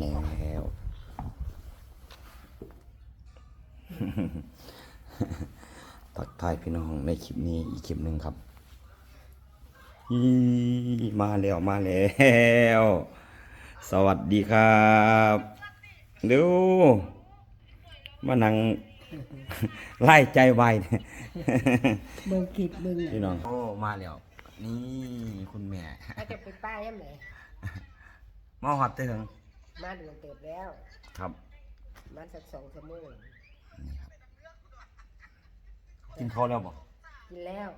แล้ว ตักทายพี่น้องในคลิปนี้อีกคลิปหนึ่งครับอีมาแล้วมาแล้ว สวัสดีครับดูมานั่งไล่ใจไวเนี่ยเบิ่งคลิปเบิ่งพี่น้องโอ้มาแล้วนี่คุณแม่อาจจะไปป้ายยังไงมาหอดเถึง มาเดือนเติบแล้ว ครับ มาสักสองชั่วโมงนี่ครับ กินข้าวแล้วบ่กินแล้ว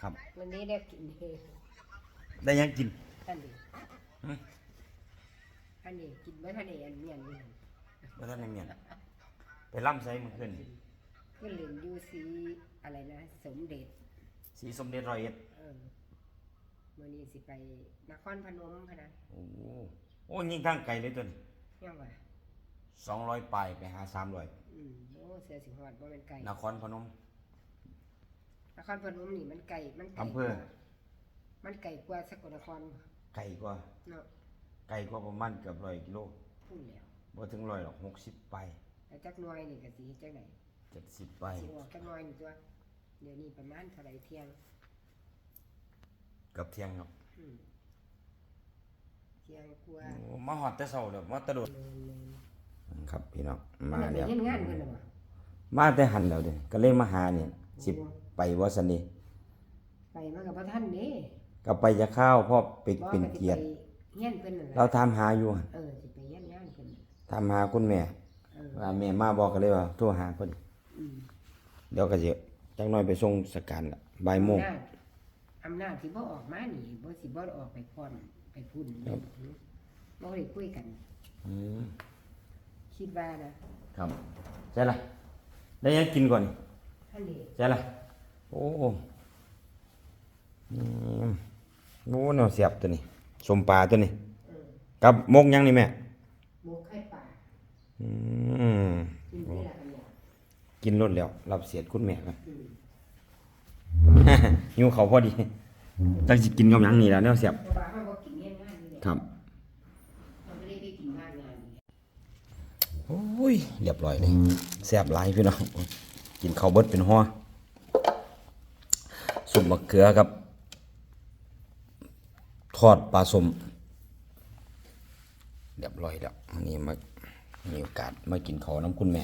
ครับ วันนี้ได้กินเฮได้ยังกินอันนี้ฮะอันนี้กินเมื่อทันเอนเมียนนี่บ่ทันได้เมียนไปล่ำไสมื้อคืนนี่ก็เล่นอยูซีอะไรนะ สมเด็จ สีสมเด็จร้อยเอ็ดเออวันนี้สิไปนครพนมพะนะโอ้โหโอ้ยิงทางไกลเลยตัวนี้ยังว่า200ปลายไปหา300อืมโอ้เสือสิงหอดว่ามันไก่นครพนมนครพนมนี่มันไก่มันไก่อำเภอกว่ามันไก่กว่าสกลนครไกลกว่าเนาะไกลกว่าประมาณเกือบ100กิโลพูดแล้วบ่ถึง100หรอก60ไปแต่จักหน้อยนี่ก็สิจังไหน70ไปสิออกจักหน้อยนี่ตัว เดี๋ยวนี้ประมาณเท่าไหรเที่ยงกับเที่ยงครับอืม เที่ยงกว่าโอ้มาฮอดแต่เช้าแล้วมาแตะโดดเนินเนินครับพี่น้องมัมานไปแล้วเฮ็ดงานเพิ่นน่ะบ่มาแต่หันแล้วเด้ก็เลยมาหาเนี่ยสิไปบ่ซั่นนี่ไปมากับพระท่านนี่ก็ไปจะข้าวเพราะไปบ่เป็นก็สิเกียรติไปเฮียนเพิ่นนั่นแหละเราถามหาอยู่หั่นเออสิไปเฮียนงานเพิ่นถามหาคุณแม่เออว่าแม่มาบอกกันเลยว่าโทรหาเพิ่นอืมเดี๋ยวก็สิจักหน่อยไปส่งสการละบ่ายโมงอำนาจอำนาจที่บ่ออกมานี่บ่สิบ่ได้ออกไปพร้อม ไปพุ่นบ่ได้คุยกัน อืมคิดว่านะครับใช่ล่ะได้ยังกินก่อนนี่ท่านนี่ใช่ล่ะโอ้อืมโน้แนวเสียบตัวนี้สมปลาตัวนี้ เออกับมกยังนี่แม่หมูไข่ปลาอืมกินเวลากันอย่างกินรสแล้ว รับเสียดคุณแม่กันอืมหิวเขาวพอดีจักสิกินกับหยังนี่ล่ะแนวเสียบ เพราะว่าเฮาบ่กิน ครับเฮาบ่ได้ไปกินงานงานนี่โอ้ยเรียบร้อยเลยแซ่บหลายพี่น้องกินข้าวเบิดเป็นหัวสุปมะเขือครับ ทอดปลาสมเรียบร้อยแล้วอันนี้มามีโอกาสมากินข้าวน้ำคุณแม่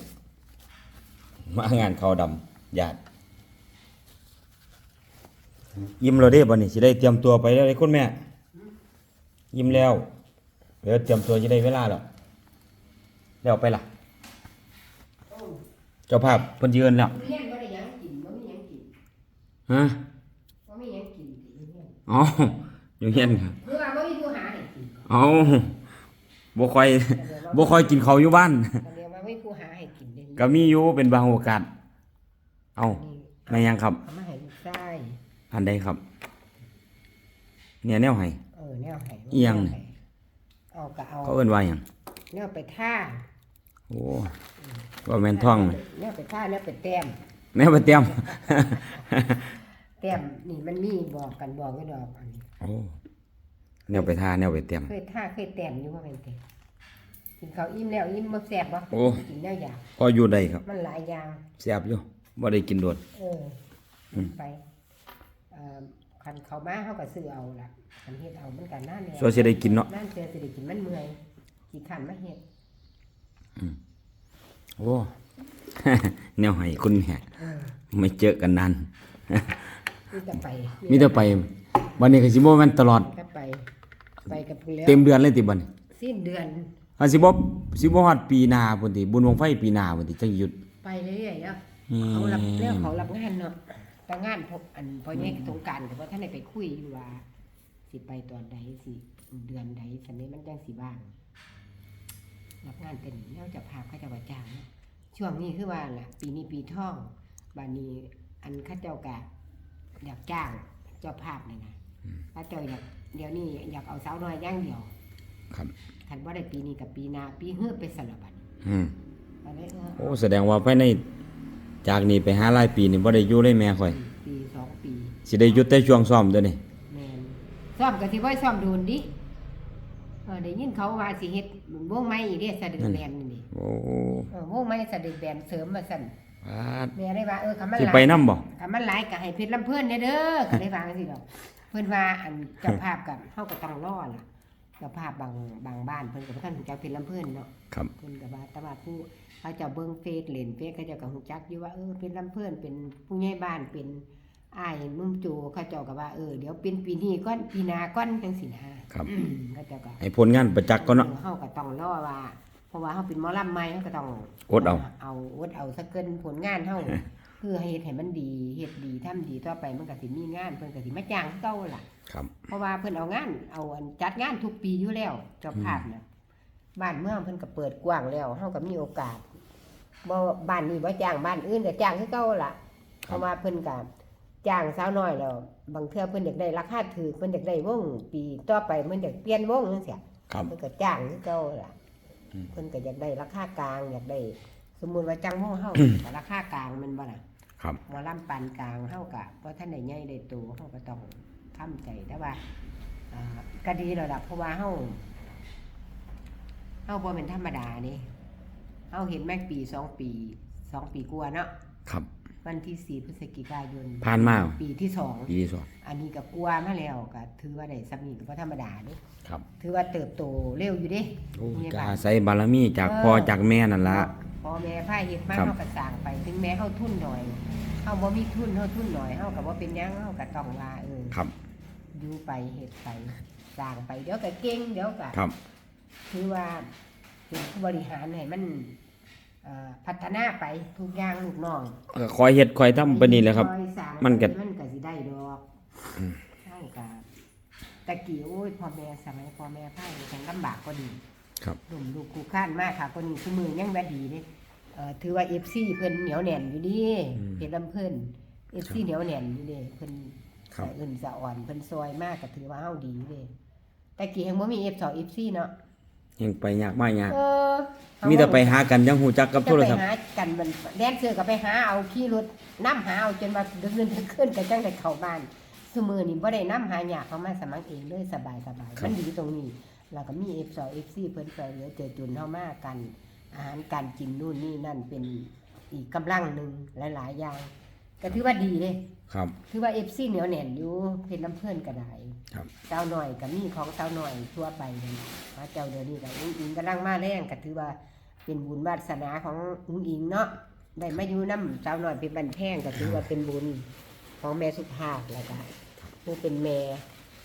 มางานข้าวดำญาติยิ้มเราได้บ่นี่สิได้เตรียมตัวไปแล้วเลยคุณแม่ ยิ้มแล้วเดี๋ยวเตรียมตัวจะได้เวลาแล้วแล้วไปล่ะโอ้เจ้าภาพเพิ่นยืนแล้วเรียนบ่ได้หยังกินบ่มีหยังกินฮะบ่มีหยังกินติเรียนอ๋ออยู่เฮียนครับคือว่าบ่มีผู้หาให้กินเอาบ่ค่อยบ่ค่อยกินข้าวอยู่บ้านก็เรียกว่าไม่มีผู้หาให้กินเด้ก็มีอยู่เป็นบางโอกาส เอานี่แม่ยังครับ เอามาให้ลูกชายอันใดครับ เนี่ยแนวให้เออแนวให้อิหยังนี่เอาก็เอาเขาเอิ้นว่าหยังแนวไปท่าโอ้ว่าแม่นท่องไหมแนวไปท่าแนวไปแต้มแนวไปเตรียม แต้มนี่มันมีบอกกันบอกไว้ดอกอันนี้โอ้แนวไปทาแนวไปเตรียม เคยท่าเคยแต้มอยู่ว่าเป็นแต้มกินข้าวอิ่มแล้วอิ่มบ่แซ่บบ่โอ้ กินแนวอยากพออยู่ได้ครับมันหลายอย่าง แซ่บอยู่บ่ได้กินโดน เออไปเอ่อ คันเขามาเขาก็ซื้อเอาล่ะคันเฮ็ดเอามันกันนั่นแหละส่วนสิได้กินเนาะนั่นเจอสิได้กินมันเมื่อยกี่ขันมาเฮ็ดโอ้ แนวให้คุณแม่เออไม่เจอกันนาน มีแต่ไปมีแต่ไปวันนี้ก็สิบ่แม่นตลอด ก็ไป ไปกับผู้แล้วเต็มเดือนเลยติบัดนี้สิ้นเดือนอาสิบ่สิบ่ฮอดปีหน้าพุ่นติบุญวงไฟปีหน้าพุ่นติจังหยุด ไปเรื่อยๆแล้วอืมเขารับเรื่องเขารับงานเนาะ แต่งานพบอันพอนี้สงกรารแต่ว่าท่านได้ไปคุยอยู่ว่า สิไปตอนใดสิเดือนใดสันนี้มันจังสิบ้างรับงานเป็นแนวเจะพาพเขาเจะว่าจ้างเนาะช่วงนี้คือว่าล่ะ ปีนี้ปีท่องบานนี้อันเข้าเจ้ากะอยากจ้างเจ้าภาพนี่นะเข้าเจ้าอยากเดี๋ยวนี้อยากเอาสาวน้อยอย่างเดียวครับคันว่าได้ปีนี้กับปีหน้าปีเฮือไปสลับบัดนี้อืมอันนี้เออโอ้แสดงว่าภายใน จากนี้ไปหาหลายปีนี่บ่ได้อยู่เลยแม่ข่อยปีสองปีสิได้หยุดแต่ช่วงซ้อมเด้อนี่แมนซ่อมกับที่ว่าซ่อมโดนดิเออได้ยินเขาว่าสิเฮ็ดวงไม้อีเด้สะดึกแบนนี่นี่โอ้เออวงไม้สะดึกแบนเสริมมาสั่นปาดแม่ได้ว่าเออคำมันสิหลาไปยนำบ่คำมันหลายก็ให้เพชรลำเพิ่นเด้อเด้อก็ได้ฟังจังซี่ดอกเพิ่นว่าอันเจ้าภาพกับเฮาก็ต้องรอล่ะเจ้าภาพบางบางบ้านเพิ่นก็บ่ทันรู้จักเพชรลำเพิ่นเนาะครับ เพิ่นก็ว่าแต่ว่าผู้ เขาเจ้าเบิ่งเฟซเล่นเฟซเขาเจ้าก็ฮู้จักอยู่ว่าเออเป็นลำเพิ่นเป็นผู้ใหญ่บ้านเป็นอ้ายนุ่มโจเขาเจ้าก็ว่าเออเดี๋ยวเป็นปีนี้ก่อนปีหน้าก่อนจังซี่นะครับอืมเขาเจ้าก็ให้ผลงานประจักษ์ก็เนาะเฮาก็ต้องรอว่า เพราะว่าเฮาเป็นหมอลำใหม่เฮาก็ต้องอดเอาเอาอดเอาสักเกินผลงานเฮาคือให้เฮ็ดให้มันดีเฮ็ดดีทำดีต่อไปมันก็สิมีงานเพิ่นก็สิมาจ้างคือเก่าล่ะครับ เพราะว่าเพิ่นเอางานเอาอันจัดงานทุกปีอยู่แล้วเจ้าภาพน่ะบ้านเมืองเพิ่นก็เปิดกว้างแล้วเฮาก็มีโอกาส บ่บ้านนี้บ่จ้างบ้านอื่นก็จ้างคือเก่าล่ะเพราะว่าเพิ่นก็จ้างสาวน้อยแล้วบางเทื่อเพิ่นอยากได้ราคาถูกเพิ่นอยากได้วงปีต่อไปเพิ่นอยากเปลี่ยนวงจังซี่ครับ เพิ่นก็จ้างคือเก่าล่ะอืม เพิ่นก็อยากได้ราคากลาง อยากได้ สมมุติว่าจังวงเฮาก็ราคากลางแมันบ่ล่ะ ครับ หมอลำปานกลางเฮากะเพราะท่านได้ใหญ่ได้โตเฮาก็ต้องทำใจแต่ว่าอ่าก็ดีแล้วล่ะเพราะว่าเฮาเฮาบ่เป็นธรรมดานี่ เฮาเห็นแม่ปีสองปีสองปีกว่าเนาะครับ วันที่สี่พฤศจิกายนผ่านมา ปีที่สองปีที่สองอันนี้ก็กลัวมาแล้วก็ถือว่าได้สำนีก็บ่ธรรมดาเด้ครับ ถือว่าเติบโตเร็วอยู่เด้โอ้นี่ก็บ้านอาศัยบารมีจากพ่อจากแม่นั่นละพ่อแม่พาเฮ็ดมาครับเฮาก็สร้างไป ถึงแม้เฮาทุนหน่อยเฮาบ่มีทุนเฮาทุนหน่อยเฮาก็บ่เป็นหยังเฮาก็ต้องว่าเออครับอยู่ไปเฮ็ดไปสร้างไปเดี๋ยวก็เก่งเดี๋ยวก็ครับ คือว่า เป็นผู้บริหารให้มันเอ่อพัฒนาไปทุกอย่างลูกน้องก็คอยเฮ็ดคอยทำไปนี่แหละครับ อยสางมันก็ไปมันก็สิได้ดอกอืมเฮาก็ตะกี้โอ้ยพ่อแม่สมัยพ่อแม่พาเฮ็ดจังลำบากกว่านี้ครับ หนุ่มลูกกูข้านมากค่ะคนนี้คือมือยังแบบดีเนี่ยเอ่อถือว่าเอฟซีเพิ่นเหนียวแน่นอยู่ดีเพชรลำเพิ่นเอฟซีเหนียวแน่นอยู่ดีเพิ่น ครับสะอื่นสะอ่อนเพิ่นซอยมากก็ถือว่าเฮาดีเด้แต่กี้ยังบ่มี F2 F4 เนาะ ยังไปยากมากยากเออมีแต่ไปหากันยังหูจักกับจะโทรไปศัพท์หากันมันแดนเซอร์ก็ไปหาเอาขี่รถนํหาเอาจนว่าดึกดื่นดึกขึ้นก็จังได้เข้าบ้านซุมื้อนี้บ่ได้นํหาหยากเขามาสมัครเองเลยสบายสบายมันดีตรงนี้แล้วก็มี F2 F4 เพิ่นไปเหลือเจอจุนเฮามากัน อาหารการกินนู่นนี่นั่นเป็นอีกกำลังหนึ่งหลาย ๆ อย่าง ก็ถือว่าดีเลยครับ ถือว่า FC เหนียวแน่นอยู่เพชรลำเพิ่นก็ได้ครับเจ้าหน่อยก็มีของเจ้าหน่อยทั่วไปเลยว่าเจ้าเดี๋ยวนี้ก็อุ้งอิงกำลังมาแรงก็ถือว่าเป็นบุญวาสนาของอุ้งอิงเนาะได้มาอยู่น้ำเจ้าหน่อยเป็นบันแท่งก็ถือว่าเป็นบุญของแม่สุภาพแล้วก็ผู้เป็นแม่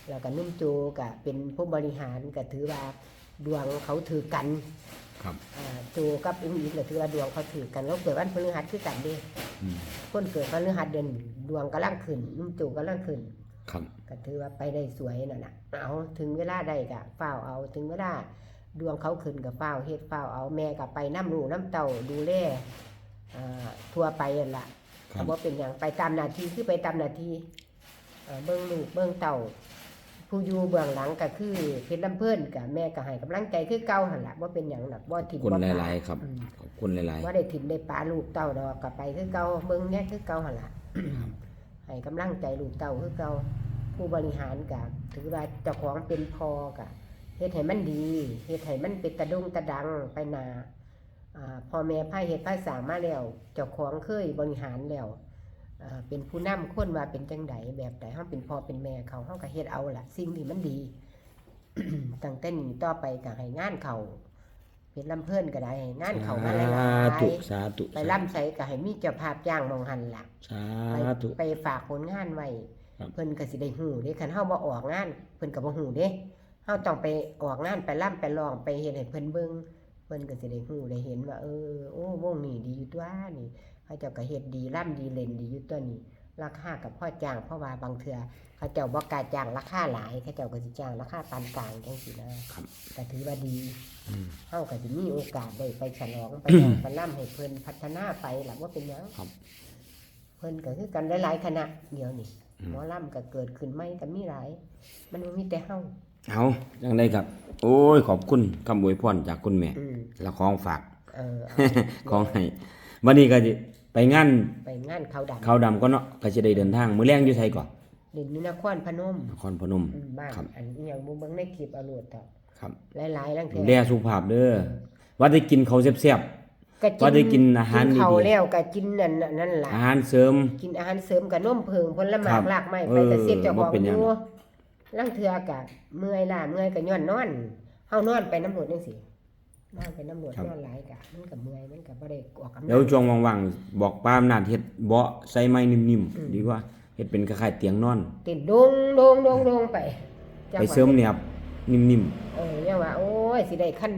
แล้วก็นุ่มโจก็เป็นผู้บริหารก็ถือว่า ดวงเขาถือกันครับอ่าโจกับอุ้งอิงก็ถือว่าดวงเขาถือกันแล้วเกิดวันพฤหัสคือกันเด้อืมคนเกิดพฤหัสเดือนดวงกำลังขึ้นนุ่มโจกำลังขึ้นครับก็ถือว่าไปได้สวยน่ะนะเอาถึงเวลาได้ก็เฝ้าวเอาถึงเวลาดวงเขาขึ้นกับเฝ้าวเฮ็ดเฝ้าวเอาแม่ก็ไปน้ำรูน้ำเต่าดูแลอ่าทั่วไปนั่นล่ะครับบ่เป็นอย่างไปตามหน้าที่คือไปตามหน้าที่เอ่อเบิ่งลูกเบิ่งเต่า ผู้อยู่เบื้องหลังก็คือเพชรลำเพิ่นกับแม่ก็ให้กำลังใจคือเก่าหั่นล่ะบ่เป็นหยังดอกบ่ขอบถิ่มคุณบ่หปาลายๆครับอืมขอบคุณหลายว่าได้ถิ่นได้ปลาลูกเต่าดอกกลับไปคือเก่าเบิ่งแน่คือเก่าหั่นล่ะให้กำลังใจลูกเต่าคือเก่าผู้บริหารกับถือว่าเจ้าของเป็นพอกะเฮ็ดให้มันดีเฮ็ดให้มันเป็นตะดงตะดังไปหนาอ่าพ่อแม่พาเฮ็ดพาสร้างมาแล้วเจ้าของเคยบริหารแล้วอ่า เป็นผู้นำคนว่าเป็นจังไดแบบใดเฮาเป็นพ่อเป็นแม่เขาเฮาก็เฮ็ดเอาล่ะ สิ่งที่มันดีตั้งแต่นี้ต่อไปก็ให้งานเขาเป็นลำเพิ่นก็ได้ให้งานๆเขาสามาหลายธุๆสาธุไปล่ำใส่ก็ให้มีเจ้าภาพจ้างมองหันล่ะสาไปธุไปฝากผลงานไว้ครับเพิ่นก็สิได้ฮู้เด้คันเฮาบ่ออกงานเพิ่นก็บ่ฮู้เด้เฮาต้องไปออกงานไปล่ำไปร้องไปเฮ็ดให้เพิ่นเบิ่งเพิ่นก็สิได้ฮู้ได้เห็นว่าเออโอ้วงนี้ดีอยู่ตัวนี่ เขาเจ้าก็เฮ็ดดีล่ำดีเล่นดีอยู่ตัวนี้ ราคากับพ่อจ้างเพราะว่าบางเทื่อเขาเจ้าบ่กล้าจ้างราคาหลายเขาเจ้าก็สิจ้างราคาปานกลางจังซี่นะครับก็ถือว่าดีอืม เฮาก็สิมีโอกาสได้ไปฉลองไปอืมไปล่ำให้เพิ่นพัฒนาไปล่ะว่าเป็นหยังครับเพิ่นก็คือกันหลายๆคณะเดี๋ยวนี้อืม หมอลำก็เกิดขึ้นใหม่ก็มีหลาย มันบ่มีแต่เฮาเอาจังไดครับ โอ้ยขอบคุณคำอวยพรจากคุณแม่อืมและของฝาก เออเอา ของให้วันนี้ก็สิ ไปงานไปงานเขาวดำขาวดำก็เนาะก็จะได้เดินทางมื้อแรงอยู่ไสก่อนเด่นอยู่นครพนมนครพนมอืมบ้านครับอันอหย่างบ่เบิ่งในคลิปเอาโลดต่อครับหลายๆลังเทื่ดูอแลสุขภาพเด้อว่าได้กินเขาวแซ่บก็ว่าได้กินอาหารกินข้าวดีๆ แล้วก็กินนั่นนั่นล่ะ ๆอาหารเสริม กินอาหารเสริมกับนมเพิงผลไม้ครับรากไม้เอไปอแต่เสียบเจ้าของบ่เป็นหยังอยู่ลังเทื่อก็เมื่อยล้าเมื่อยก็ย้อนนอนเฮานอนไปน้ำรดจังซี่ นอนไปน้ำรดนอนหลายก็มันก็เมื่อยมันก็บ่ได้ออกกำลังเดี๋ยวช่วงว่างๆบอกป้าอำนาจเฮ็ดเบาะใส่ไม้นิ่มๆดีกว่าเฮ็ดเป็นคล้ายๆเตียงนอน เต้นโดงโดงโดงโดงไปจังไปหวะเสริมแนบนิ่มเออยังว่าโอ้ยสิได้ขั้น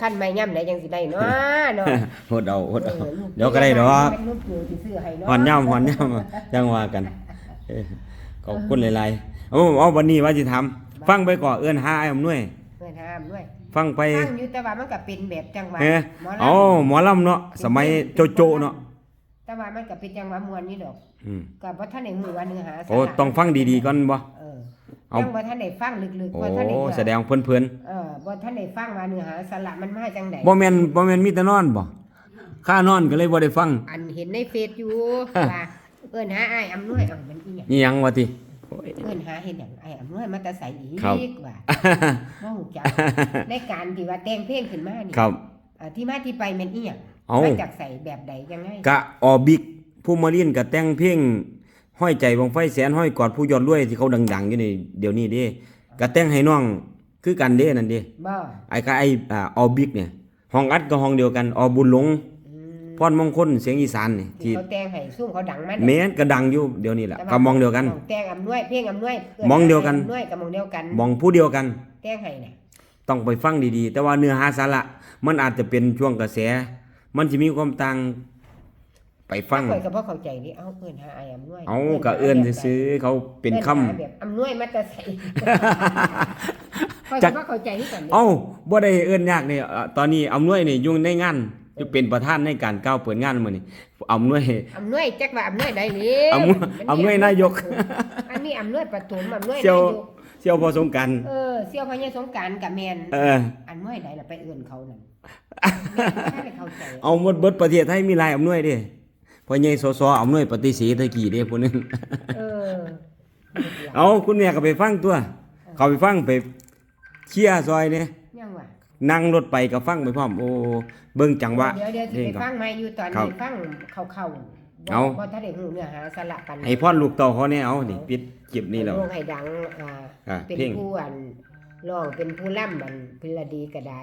ขั้นไม่ย่ำไหนยังสิได้เนาะเนาะๆ โหดเอาโหดเอาออลูเดี๋ยวก็ได้ดอกเป็นลูกปู่สิซื้อให้เนาะ หอนย่ำหอนย่ำจังว่ากันเออขอบคุณหลายๆเอาเอาวันนี้ว่าสิทำฟังไปก่อนเอื้อนหาไอ้อำนวย เพิ่นห้ามด้วย ฟังไปฟังอยู่แต่ว่ามันก็เป็นแบบจังหวะเออหมอลำเอาหมอลำเนาะสมัยโจโจเนาะแต่ว่ามันก็เป็นจังหวะมวนนี่ดอกอืมก็บ่ทันได้ฮู้ว่าเนื้อหาสาระโอ้ต้องฟังดีๆก่อนบ่ เออเอา ยังบ่ทันได้ฟังลึกๆโอ้บ่ทันได้แสดงเพิ่นเออบ่ทันได้ฟังว่าเนื้อหาสาระมันมาจังได๋ๆบ่แม่นบ่แม่นมีแต่นอนบ่ค่านอนก็เลยบ่ได้ฟังอันเห็นในเฟซอยู่ ว่าเอิ้นหาอ้ายอำนวยเอ้ามันอีหยัง นี่ยังวะติโอ้ย เอิ้นหาเฮ็ดหยังอ้ายอำนวยมาแต่ไสอีครับกว่าบ่ฮู้จักในการที่ว่าแต่งเพลงขึ้นมานี่ครับอ่าที่มาที่ไปแม่นอีหยังเอ้ามาจากใส่แบบใดยังไงกะออบิกผู้มาเรียนกะแต่งเพลงห้อยใจบังไฟแสนห้อยกอดผู้ยอดรวยที่เขาดัง ๆ อยู่นี่เดี๋ยวนี้เด้กะแต่งให้น้องคือกันเด้นั่นเด้บ่ไอ้กะไอ้อ่าออบิกเนี่ยห้องอัดก็ห้องเดียวกันออบุญหลงอืม พรมงคลเสียงอีสานนี่ที่ที่เขาแต่งให้ซุ่มเขาดังมาแม้นก็ดังอยู่เดี๋ยวนี้แหละก็มองเดียวกันของแต่งอำนวยเพลงอำนวยมองเดียวกัน อำนวยกับมองเดียวกันมองผู้เดียวกัน แต่งให้น่ะต้องไปฟังดีๆ แต่ว่าเนื้อหาสาระมันอาจจะเป็นช่วงกระแส มันจะมีความต่างไปฟัง ถ้าข่อยก็บ่เข้าใจนี่เอาเอิ้นหาอ้ายอำนวยเอาก็เอื้อนซื้อๆเขาเป็นคำ อิ้หาแบบอำนวยมาแต่ใส่ข่อยจัก็ก บ่เข้าใจคือกันนี่ เอ้าบ่ได้เอื้อนยากนี่เอ่อตอนนี้อำนวยนี่อยู่ในงาน อยู่เป็นประธานในการก้าวเปิดงานมื้อนี้อำนวยอำนวยจักว่าอำนวยใดนี่อำนวยอำนวยนายก อันนี้อำนวยประถมอำนวยเสี่ยนายวกเสี่ยวพอสงกรารเออเสี่ยวพญาสงกรารกับแม่นเอออันนวยใดล่ะไปเอื้อนเขานั่นแม่นบ่ได้เข้าใจเอาหมดเบิดประเทศไทยมีหลายอำนวยเด้พ่อใหญ่สสอำนวยปฏิเสธตะกี้เด้ผู้หนึงเออเอาคุณแม่ก็ไปฟังตัว เขาไปฟังไปเชียร์ซอยเนี่ยยังว่า นั่งรถไปก็ฟังไปพร้อมโอ้เบิ่งจังหวะเดี๋ยวเดี๋ยวสิเพลงไปก่อนฟังใหม่อยู่ตอนครันี้บฟังเข้าๆเอาบ่ทันได้ฮู้เนื้อหาสาระกันให้พ่อลูกเต่าเขาเนี่ยเอานี่ปิดคลิปนี้แล้วลงให้ดังอ่าอ่าเป็นเพลงผู้อันร้องเป็นผู้ล่ำมันพิรดีก็ได้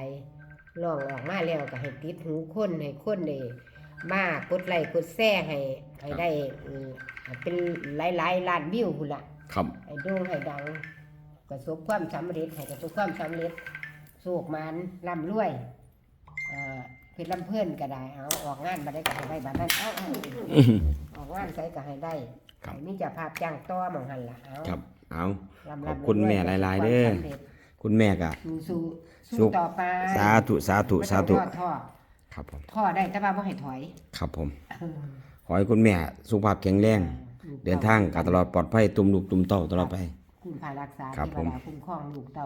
ร้องออกมาแล้วก็ให้ติดหูคนให้คนได้มากดไลค์กดแชร์ให้ให้ได้เออเป็นหลายๆล้านวิวพุ่นล่ะครับให้โด่งให้ดังประสบความสำเร็จให้ประสบความสำเร็จ โศกมันร่ำรวยเอ่อเพชรลำเพื่อนก็ได้เอาออกงานมาได้ก็ให้ได้บัดนั้นเอาเอาออกงานใส่ก็ให้ได้ครับให้มีเจะภาพจ้างต่อหมองหันล่ะเอาครับ เอาร่ำขอบรวยคุณแม่หลาย ๆ เด้อควมสำร็จคุณแม่ก็สู้สู้สู้สู้ ต่อไปสาธุ สาธุไม่สาต้องธุท้อท้อครับผมท้อได้แต่ว่าบ่ให้ถอยครับผม ขอให้คุณแม่สุขภาพแข็งแรง เดินทางการตลอดปลอดภัย ตุ่มลูกตุ่มเต้าตลอดไป คุณพารักษาครับเทผมวดาคุ้มครองลูกเต้า